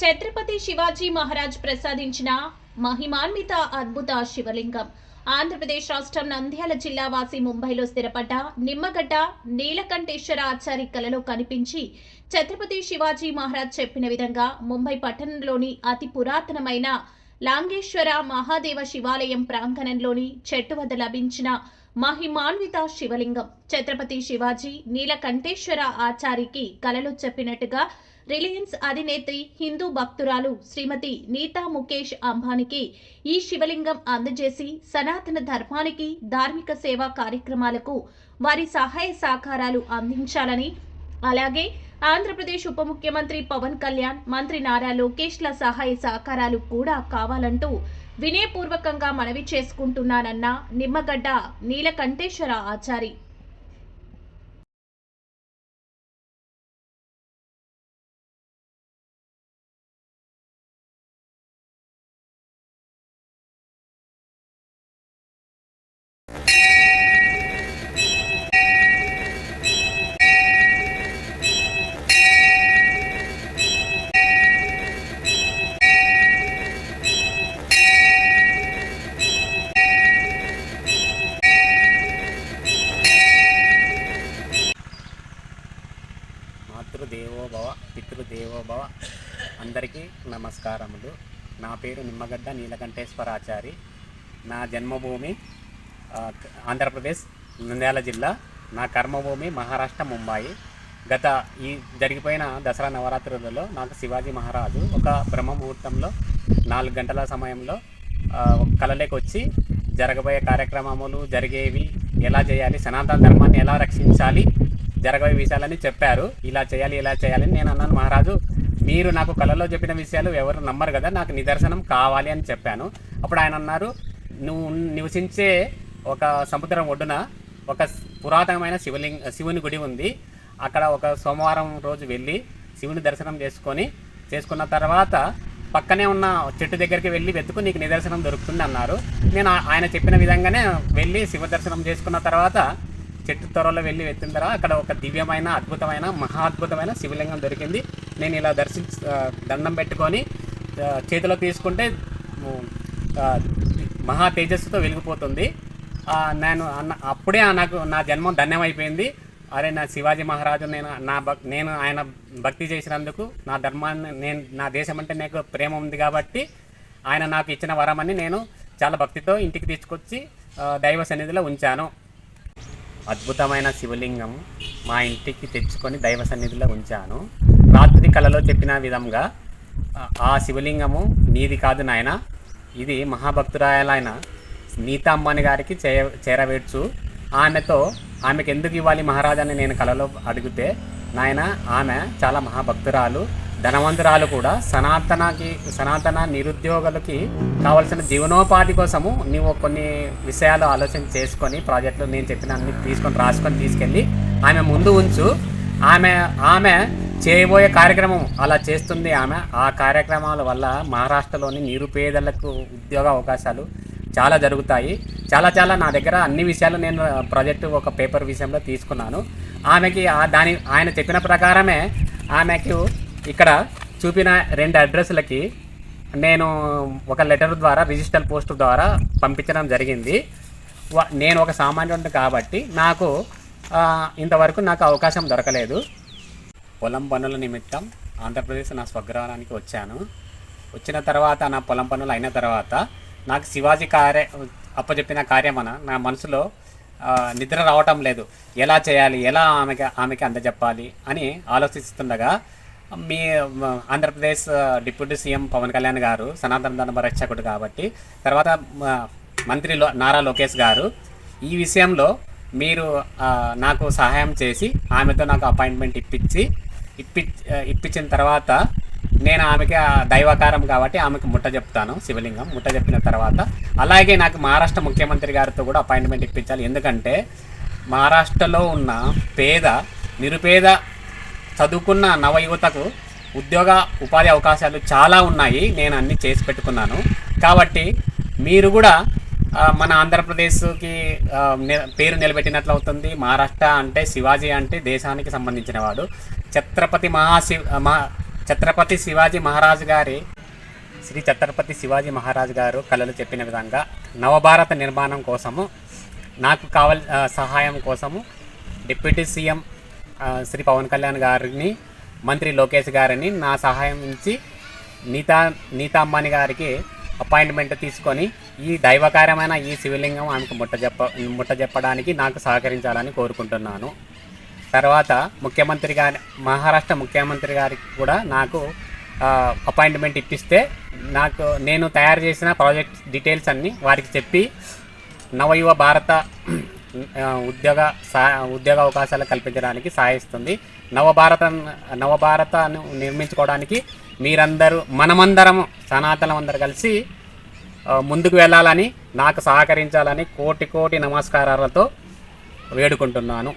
ఛత్రపతి శివాజీ మహారాజ్ ప్రసాదించిన మహిమాన్విత అద్భుత శివలింగం. ఆంధ్రప్రదేశ్ రాష్ట్రం నంద్యాల జిల్లా వాసి ముంబైలో స్థిరపడ్డ నిమ్మగడ్డ నీలకంఠేశ్వర ఆచారి కలలో కనిపించి ఛత్రపతి శివాజీ మహారాజ్ చెప్పిన విధంగా ముంబై పట్టణంలోని అతి పురాతనమైన లాంగేశ్వర మహాదేవ శివాలయం ప్రాంగణంలోని చెట్టు వద్ద లభించిన మహిమాన్విత శివలింగం. ఛత్రపతి శివాజీ నీలకంఠేశ్వర ఆచారికి కలలో చెప్పినట్టుగా రిలయన్స్ అధినేత్రి హిందూ భక్తురాలు శ్రీమతి నీతా ముఖేష్ అంబానీకి ఈ శివలింగం అందజేసి సనాతన ధర్మానికి ధార్మిక సేవా కార్యక్రమాలకు వారి సహాయ సహకారాలు అందించాలని అలాగే ఆంధ్రప్రదేశ్ ఉప ముఖ్యమంత్రి పవన్ కళ్యాణ్ మంత్రి నారా లోకేష్ల సహాయ సహకారాలు కూడా కావాలంటూ వినయపూర్వకంగా మనవి చేసుకుంటున్నానన్న నిమ్మగడ్డ నీలకంఠేశ్వర ఆచారి. అందరికీ నమస్కారములు. నా పేరు నిమ్మగడ్డ నీలకంఠేశ్వరాచారి. నా జన్మభూమి ఆంధ్రప్రదేశ్ నంద్యాల జిల్లా. నా కర్మభూమి మహారాష్ట్ర ముంబాయి. గత ఈ జరిగిపోయిన దసరా నవరాత్రులలో నాకు శివాజీ మహారాజు ఒక బ్రహ్మ ముహూర్తంలో నాలుగు గంటల సమయంలో ఆ, వచ్చి జరగబోయే కార్యక్రమములు జరిగేవి ఎలా చేయాలి సనాతన ధర్మాన్ని ఎలా రక్షించాలి జరగబోయే విషయాలని చెప్పారు. ఇలా చేయాలి ఇలా చేయాలని నేను అన్నాను. మహారాజు మీరు నాకు కళలో చెప్పిన విషయాలు ఎవరు నమ్మరు కదా నాకు నిదర్శనం కావాలి అని చెప్పాను. అప్పుడు ఆయన అన్నారు నువ్వు నివసించే ఒక సముద్రం ఒడ్డున ఒక పురాతనమైన శివలింగ శివుని గుడి ఉంది. అక్కడ ఒక సోమవారం రోజు వెళ్ళి శివుని దర్శనం చేసుకొని చేసుకున్న తర్వాత పక్కనే ఉన్న చెట్టు దగ్గరికి వెళ్ళి వెతుకు నీకు నిదర్శనం దొరుకుతుంది అన్నారు. నేను ఆయన చెప్పిన విధంగానే వెళ్ళి శివ దర్శనం చేసుకున్న తర్వాత చెట్టు త్వరలో వెళ్ళి వెతిన తర్వాత అక్కడ ఒక దివ్యమైన అద్భుతమైన మహా అద్భుతమైన శివలింగం దొరికింది. నేను ఇలా దర్శి దండం పెట్టుకొని చేతిలో తీసుకుంటే మహా తేజస్సుతో వెలిగిపోతుంది. నేను అన్న అప్పుడే నాకు నా జన్మం ధన్యమైపోయింది. అరే నా శివాజీ మహారాజు నేను నా భక్ నేను ఆయన భక్తి చేసినందుకు నా ధర్మాన్ని నేను నా దేశం అంటే నాకు ప్రేమ ఉంది కాబట్టి ఆయన నాకు ఇచ్చిన వరమని నేను చాలా భక్తితో ఇంటికి తీసుకొచ్చి దైవ సన్నిధిలో ఉంచాను. అద్భుతమైన శివలింగం మా ఇంటికి తెచ్చుకొని దైవ సన్నిధిలో ఉంచాను. రాత్రి కళలో చెప్పిన విధంగా ఆ- శివలింగము నీది కాదు నాయన ఇది మహాభక్తురాయలైన నీతా అంబానీ గారికి చే చేరవేర్చు. ఆమెతో ఆమెకు ఎందుకు ఇవ్వాలి మహారాజాని నేను కలలో అడిగితే నాయన ఆమె చాలా మహాభక్తురాలు. ధనవంతురాలు కూడా సనాతనకి సనాతన నిరుద్యోగులకి కావలసిన జీవనోపాధి కోసము నీవు కొన్ని విషయాలు ఆలోచన చేసుకొని ప్రాజెక్టులు నేను చెప్పిన అన్ని తీసుకొని రాసుకొని తీసుకెళ్ళి ఆమె ముందు ఉంచు. ఆమె ఆమె చేయబోయే కార్యక్రమం అలా చేస్తుంది ఆమె. ఆ కార్యక్రమాల వల్ల మహారాష్ట్రలోని నిరుపేదలకు ఉద్యోగ అవకాశాలు చాలా జరుగుతాయి. చాలా చాలా నా దగ్గర అన్ని విషయాలు నేను ప్రాజెక్టు ఒక పేపర్ విషయంలో తీసుకున్నాను. ఆమెకి దాని ఆయన చెప్పిన ప్రకారమే ఆమెకు ఇక్కడ చూపిన రెండు అడ్రస్లకి నేను ఒక లెటర్ ద్వారా రిజిస్టర్ పోస్ట్ ద్వారా పంపించడం జరిగింది. వ- నేను ఒక సామాన్యుడు కాబట్టి నాకు ఇంతవరకు నాకు అవకాశం దొరకలేదు. పొలం పనుల నిమిత్తం ఆంధ్రప్రదేశ్ నా స్వగ్రహానికి వచ్చాను. వచ్చిన తర్వాత నా పొలం పనులు అయిన తర్వాత నాకు శివాజీ కార్య అప్పచెప్పిన కార్యమన నా మనసులో నిద్ర రావటం లేదు. ఎలా చేయాలి? ఎలా ఆమెకి ఆమెకి అందజెప్పాలి? అని ఆలోచిస్తుండగా మీ ఆంధ్రప్రదేశ్ డిప్యూటీ సీఎం పవన్ కళ్యాణ్ గారు సనాతన ధర్మ రక్షకుడు కాబట్టి తర్వాత మ, మంత్రి లో- నారా లోకేష్ గారు ఈ విషయంలో మీరు నాకు సహాయం చేసి ఆమెతో నాకు అపాయింట్మెంట్ ఇప్పించి ఇప్పి ఇప్పించిన తర్వాత నేను ఆమెకి ఆ దైవకారం కాబట్టి ఆమెకు ముట్ట చెప్తాను శివలింగం ముట్ట చెప్పిన తర్వాత. అలాగే నాకు మహారాష్ట్ర ముఖ్యమంత్రి గారితో కూడా అపాయింట్మెంట్ ఇప్పించాలి. ఎందుకంటే మహారాష్ట్రలో ఉన్న పేద నిరుపేద చదువుకున్న నవయువతకు ఉద్యోగ ఉపాధి అవకాశాలు చాలా ఉన్నాయి. నేను అన్ని చేసి పెట్టుకున్నాను. కాబట్టి మీరు కూడా మన ఆంధ్రప్రదేశ్కి పేరు నిలబెట్టినట్లు అవుతుంది. మహారాష్ట్ర అంటే శివాజీ అంటే దేశానికి సంబంధించిన వాడు. ఛత్రపతి మహాశివ మహా ఛత్రపతి శివాజీ మహారాజు గారి శ్రీ ఛత్రపతి శివాజీ మహారాజ్ గారు కళలు చెప్పిన విధంగా నవభారత నిర్మాణం కోసము నాకు కావల్ సహాయం కోసము డిప్యూటీ సీఎం శ్రీ పవన్ కళ్యాణ్ గారిని మంత్రి లోకేష్ గారిని నా సహాయం ఇచ్చి నీతా నీతా అంబానీ గారికి అపాయింట్మెంట్ తీసుకొని ఈ దైవకార్యమైన ఈ శివలింగం ఆమెకు ముట్ట చెప్ప ముట్ట చెప్పడానికి నాకు సహకరించాలని కోరుకుంటున్నాను. తర్వాత ముఖ్యమంత్రి గారి మహారాష్ట్ర ముఖ్యమంత్రి గారికి కూడా నాకు అపాయింట్మెంట్ ఇప్పిస్తే నాకు నేను తయారు చేసిన ప్రాజెక్ట్ డీటెయిల్స్ అన్నీ వారికి చెప్పి నవయువ భారత ఉద్యోగ ఉద్యోగ అవకాశాలు కల్పించడానికి సహాయిస్తుంది నవభారత నవభారతను నిర్మించుకోవడానికి మీరందరూ మనమందరము సనాతనం అందరు కలిసి ముందుకు వెళ్ళాలని నాకు సహకరించాలని కోటి కోటి నమస్కారాలతో వేడుకుంటున్నాను.